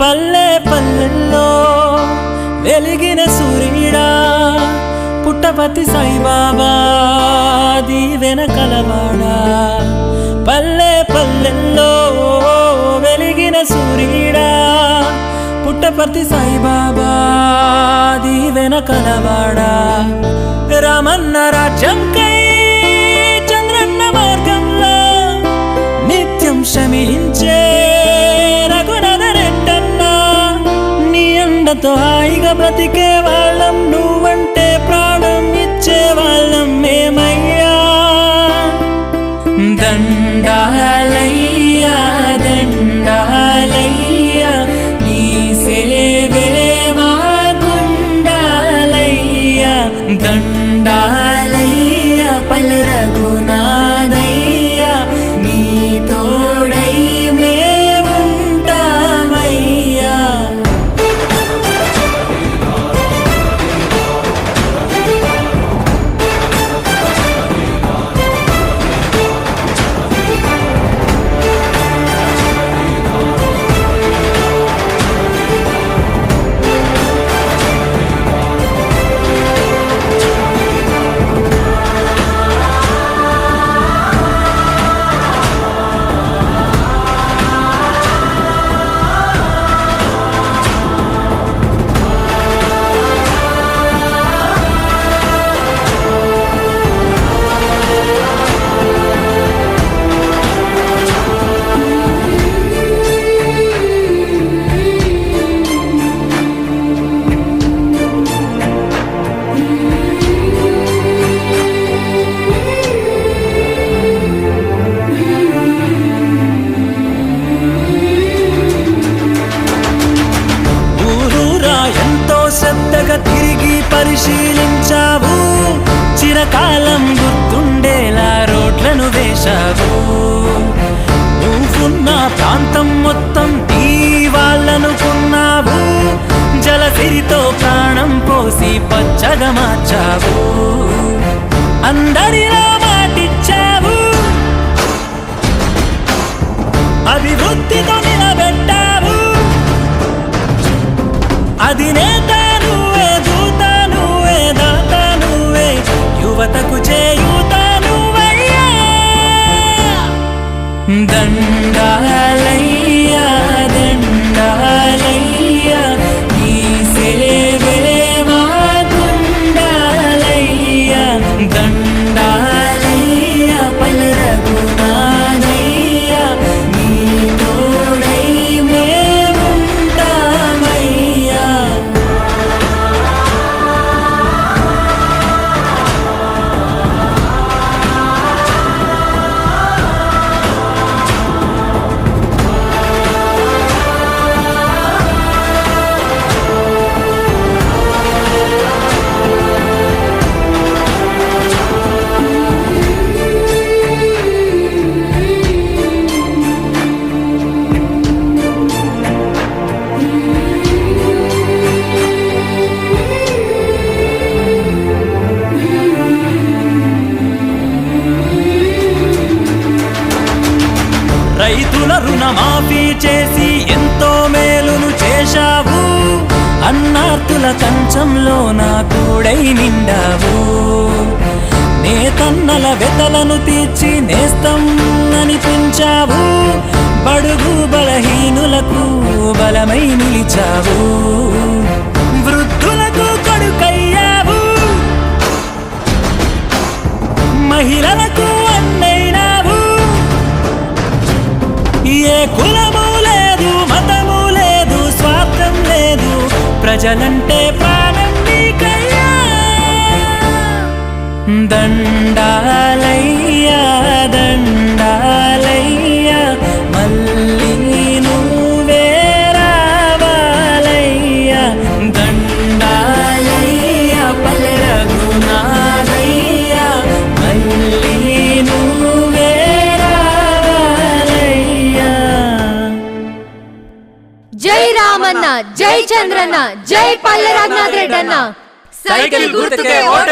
పల్లె పల్లెల్లో వెలిగిన సూర్యుడా పుట్టపతి సాయిబాబా దీవెన కలవాడా పల్లె పల్లెల్లో వెలిగిన సూర్యుడా పుట్టపతి సాయిబాబా దీవెన కలవాడా రామన్న రాజ్యం కై చంద్రన్న మార్గంలో నిత్యం శ్రమించే rato, ay, platiqué, va. పరిశీలించావు. చిరకాలం గుర్తుండేలా రోడ్లను వేశావు. నువ్వున్న ప్రాంతం మొత్తం నీవాళ్ళనుకున్నావు జలసిరితో ప్రాణం పోసి పచ్చగా మార్చావు. అందరిలో మాటిచ్చావు. అభివృద్ధితో నిలబెట్టావు. అది నేత రుణమాఫీ చేసి ఎంతో మేలును చేశావు. అన్నార్తుల కంచంలో నా కూడై నిండావు. నేతన్నల వెతలను తీర్చి నేస్తం అనిపించావు బడుగు బలహీనులకు బలమై నిలిచావు. వృద్ధులకు కడుకై ప్రజలంటే ప్రాణం దండా ರಾಮಣ್ಣ ಜೈ ಚಂದ್ರಣ್ಣ ಜೈ ಪಲ್ಯರಾಜನಾಥ್ ರೆಡ್ಡಣ್ಣ. ಸೈಕಲ್ ಗುರುತಕ್ಕೆ ಓಟ